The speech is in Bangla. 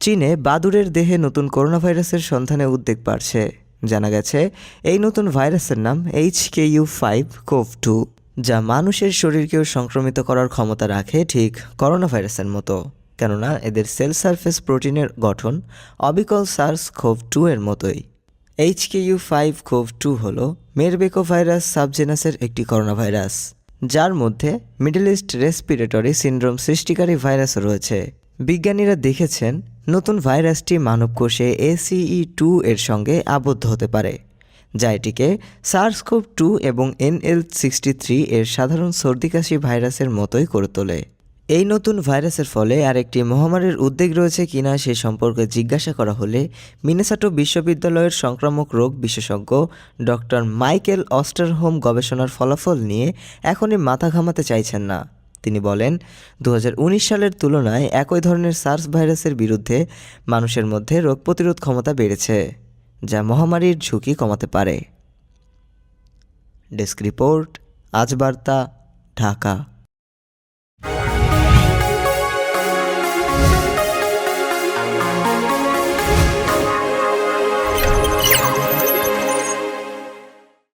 চীনে বাদুড়ের দেহে নতুন করোনা ভাইরাসের সন্ধানে উদ্বেগ বাড়ছে। জানা গেছে, এই নতুন ভাইরাসের নাম H K U five CoV two যা মানুষের শরীরকেও সংক্রমিত করার ক্ষমতা রাখে ঠিক করোনা ভাইরাসের মতো। কেননা, এদের সেল সারফেস প্রোটিনের গঠন অবিকল সার্স কোভ টু এর মতোই। H K U five CoV two হল মেরবেকো ভাইরাস সাবজেনাসের একটি করোনা ভাইরাস যার মধ্যে মিডল ইস্ট রেসপিরেটরি সিন্ড্রোম সৃষ্টিকারী ভাইরাস রয়েছে। বিজ্ঞানীরা দেখেছেন নতুন ভাইরাসটি মানবকোষে এসিই টু এর সঙ্গে আবদ্ধ হতে পারে, যা এটিকে সার্সকোভ টু এবং এনএল সিক্সটি থ্রি এর সাধারণ সর্দি কাশি ভাইরাসের মতোই করে তোলে। এই নতুন ভাইরাসের ফলে আরেকটি মহামারীর উদ্বেগ রয়েছে কিনা সে সম্পর্কে জিজ্ঞাসা করা হলে মিনেসাটো বিশ্ববিদ্যালয়ের সংক্রামক রোগ বিশেষজ্ঞ ডক্টর মাইকেল অস্টারহোম গবেষণার ফলাফল নিয়ে এখনই মাথা ঘামাতে চাইছেন না। তিনি বলেন দু হাজার উনিশ সালের তুলনায় একই ধরনের সার্স ভাইরাসের বিরুদ্ধে মানুষের মধ্যে রোগ প্রতিরোধ ক্ষমতা বেড়েছে, যা মহামারীর ঝুঁকি কমাতে পারে। ডেস্ক রিপোর্ট, আজ বার্তা, ঢাকা।